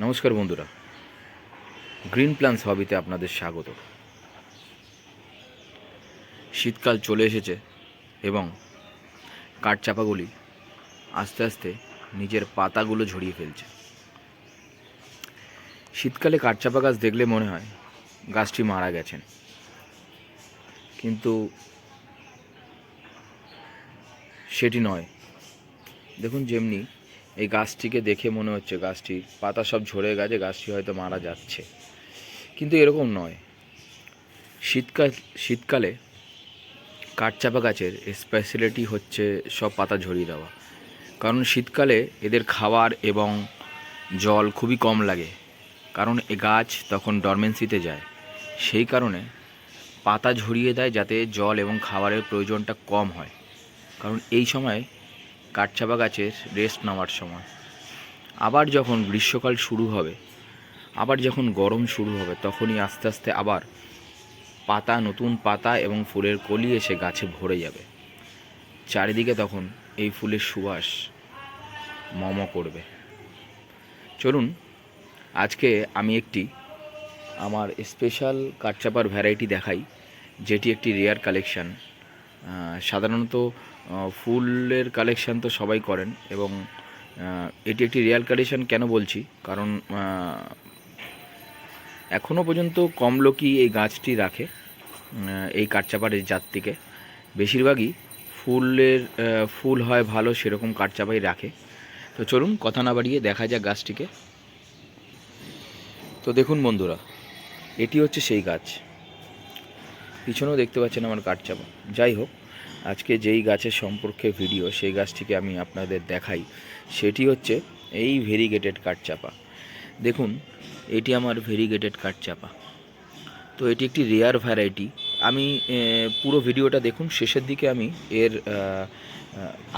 নমস্কার বন্ধুরা। Green plans হবিতে আপনাদের স্বাগত। শীতকাল চলে এসেছে এবং কাঠচাপাগুলি আস্তে আস্তে নিজের পাতাগুলো ঝরিয়ে ফেলছে। শীতকালে কাঠচাপা গাছ দেখলে মনে হয় গাছটি মারা গেছেন। কিন্তু সেটি নয়। দেখুন, যেমনি এই গাছটিকে দেখে মনে হচ্ছে গাছটি পাতা সব ঝরে গেছে, গাছটি হয়তো মারা যাচ্ছে। কিন্তু এরকম নয়। শীতকাল, শীতকালে কাঠচাপা গাছের স্পেশালিটি হচ্ছে সব পাতা ঝরিয়ে দেওয়া। কারণ শীতকালে এদের খাবার এবং জল খুবই কম লাগে। কারণ এ গাছ তখন ডরমেন্সিতে যায়। সেই কারণে পাতা ঝরিয়ে দেয় যাতে জল এবং খাবারের প্রয়োজনটা কম হয়। কারণ এই সময় কাঠচাপা গাছের রেস্ট নেওয়ার সময়। আবার যখন গ্রীষ্মকাল শুরু হবে, আবার যখন গরম শুরু হবে, তখনই আস্তে আস্তে আবার পাতা, নতুন পাতা এবং ফুলের কলি এসে গাছে ভরে যাবে। চারিদিকে তখন এই ফুলের সুবাস মম করবে। চলুন, আজকে আমি একটি আমার স্পেশাল কাঠচাপার ভ্যারাইটি দেখাই, যেটি একটি রেয়ার কালেকশান সাধারণত ফুলের কালেকশান তো সবাই করেন এবং এটি একটি রিয়াল কালেকশান কেন বলছি? কারণ এখনও পর্যন্ত কম লোকই এই গাছটি রাখে এই কাঠচাপার এই জাতটিকে। বেশিরভাগই ফুলের ফুল হয় ভালো সেরকম কাঠচাপাই রাখে। তো চলুন কথা না বাড়িয়ে দেখা যাক গাছটিকে। তো দেখুন বন্ধুরা, এটি হচ্ছে সেই গাছ। পিছনেও দেখতে পাচ্ছেন আমার কাঠ চাপা যাই হোক, আজকে যেই গাছের সম্পর্কে ভিডিও সেই গাছটিকে আমি আপনাদের দেখাই। সেটি হচ্ছে এই ভেরিগেটেড কাঠ চাপা দেখুন, এটি আমার ভেরিগেটেড কাঠ চাপা তো এটি একটি রেয়ার ভ্যারাইটি আমি পুরো ভিডিওটা দেখুন, শেষের দিকে আমি এর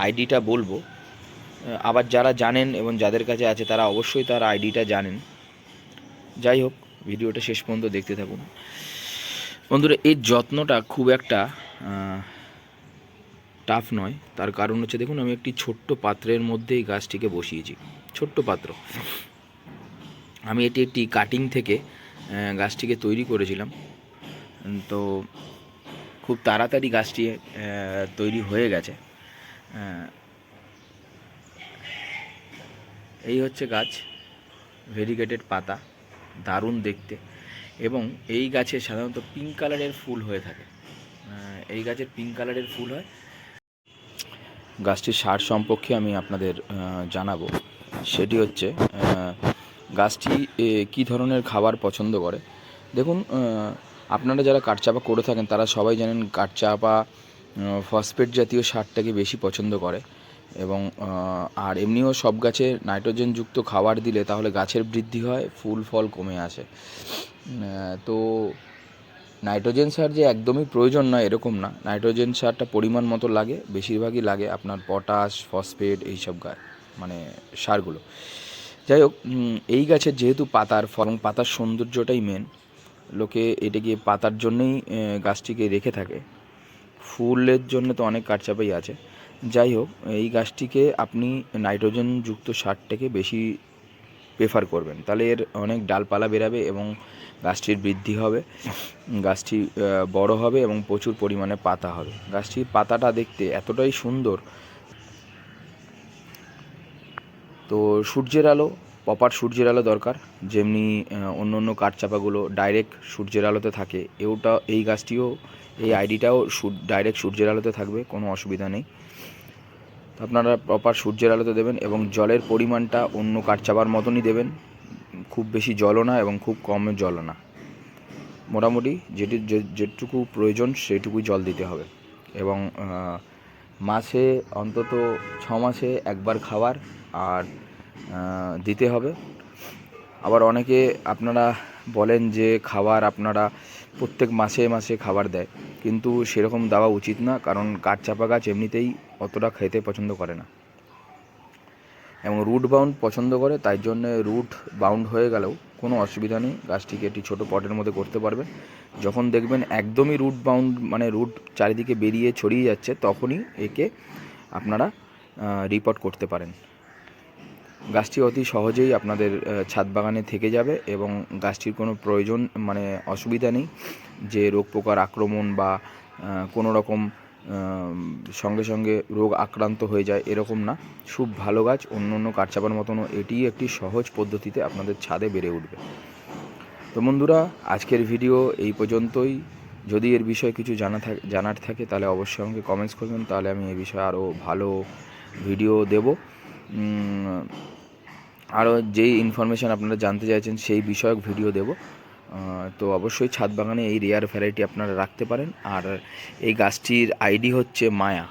আইডিটা বলব। আবার যারা জানেন এবং যাদের কাছে আছে, তারা অবশ্যই তার আইডিটা জানেন। যাই হোক ভিডিওটা শেষ পর্যন্ত দেখতে থাকুন। বন্ধুরা এর যত্নটা খুব একটা টাফ নয়। তার কারণ হচ্ছে, দেখুন, আমি একটি ছোট্ট পাত্রের মধ্যেই গাছটিকে বসিয়েছি। ছোট্ট পাত্র। আমি এটি একটি কাটিং থেকে গাছটিকে তৈরি করেছিলাম। তো খুব তাড়াতাড়ি গাছটি তৈরি হয়ে গেছে। এই হচ্ছে গাছ। ভেরিগেটেড পাতা। দারুণ দেখতে। এবং এই গাছে সাধারণত পিঙ্ক কালারের ফুল হয়ে থাকে। এই গাছের পিঙ্ক কালারের ফুল হয়। গাছটির সার সম্পর্কে আমি আপনাদের জানাব। সেটি হচ্ছে গাছটি কী ধরনের খাবার পছন্দ করে? দেখুন আপনারা যারা কাঠচাপা করে থাকেন, তারা সবাই জানেন কাঠচাপা ফসফেট জাতীয় সারটাকে বেশি পছন্দ করে। এবং আর এমনিও সব গাছে নাইট্রোজেনযুক্ত খাবার দিলে তাহলে গাছের বৃদ্ধি হয়, ফুল ফল কমে আসে। তো নাইট্রোজেন সার যে একদমই প্রয়োজন নয়, এরকম না। নাইট্রোজেন সারটা পরিমাণ মতো লাগে, বেশিরভাগই লাগে আপনার পটাশ, ফসফেট এইসব গাছ মানে সারগুলো। যাই হোক এই গাছের যেহেতু পাতার ফল পাতার সৌন্দর্যটাই মেন লোকে এটাকে পাতার জন্যই গাছটিকে রেখে থাকে। ফুলের জন্য তো অনেক কাঠচাপাই আছে। যাই হোক, এই গাছটিকে আপনি নাইট্রোজেনযুক্ত সারটাকে বেশি প্রেফার করবেন। তাহলে এর অনেক ডালপালা বেরাবে এবং গাছটির বৃদ্ধি হবে, গাছটি বড় হবে এবং প্রচুর পরিমাণে পাতা হবে। গাছটির পাতাটা দেখতে এতটাই সুন্দর। তো সূর্যের আলো প্রপার সূর্যের আলো দরকার। যেমনি অন্য অন্য কাঠচাপাগুলো ডাইরেক্ট সূর্যের আলোতে থাকে, এওটা, এই গাছটিও, এই আইডিটাও ডাইরেক্ট সূর্যের আলোতে থাকবে, কোনো অসুবিধা নেই। আপনারা প্রপার সূর্যের আলোতে দেবেন এবং জলের পরিমাণটা অন্য কাঠচাপার মতনই দেবেন। খুব বেশি জলও না এবং খুব কম জলও না। মোটামুটি যেটি যেটুকু প্রয়োজন সেটুকুই জল দিতে হবে। এবং মাসে অন্তত ছ মাসে একবার খাবার আর দিতে হবে। আবার অনেকে আপনারা বলেন যে খাবার আপনারা প্রত্যেক মাসে মাসে খাবার দেয়। কিন্তু সেরকম দেওয়া উচিত না, কারণ কাঠচাপা গাছ এমনিতেই অতটা খেতে পছন্দ করে না। এবং রুট বাউন্ড পছন্দ করে, তাই জন্য রুট বাউন্ড হয়ে গেলেও কোনো অসুবিধা নেই। গাছটিকে একটি ছোটো পটের মধ্যে করতে পারবেন। যখন দেখবেন একদমই রুট বাউন্ড মানে রুট চারিদিকে বেরিয়ে ছড়িয়ে যাচ্ছে, তখনই একে আপনারা রিপোর্ট করতে পারেন। গাছটি অতি সহজেই আপনাদের ছাদ বাগানে থেকে যাবে এবং গাছটির কোনো প্রয়োজন মানে অসুবিধা নেই যে রোগ পোকার আক্রমণ বা কোনো রকম সঙ্গে সঙ্গে রোগ আক্রান্ত হয়ে যায় এরকম না। খুব ভালো গাছ, অন্য অন্য কাঠচাপার মতনও এটি একটি সহজ পদ্ধতিতে আপনাদের ছাদে বেড়ে উঠবে। তো বন্ধুরা, আজকের ভিডিও এই পর্যন্তই। যদি এর বিষয়ে কিছু জানা থাকে জানার থাকে তাহলে অবশ্যই আমাকে কমেন্টস করবেন, তাহলে আমি এ বিষয়ে আরও ভালো ভিডিও দেব। আরও যেই ইনফরমেশান আপনারা জানতে চাইছেন, সেই বিষয়ক ভিডিও দেব। তো অবশ্যই ছাদ বাগানে এই রেয়ার ভ্যারাইটি আপনারা রাখতে পারেন। আর এই গাছটির আইডি হচ্ছে মায়া।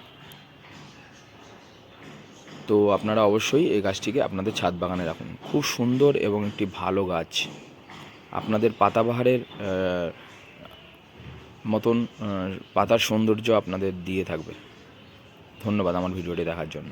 তো আপনারা অবশ্যই এই গাছটিকে আপনাদের ছাদ বাগানে রাখুন। খুব সুন্দর এবং একটি ভালো গাছ। আপনাদের পাতাবাহারের মতন পাতার সৌন্দর্য আপনাদের দিয়ে থাকবে। ধন্যবাদ আমার ভিডিওটি দেখার জন্য।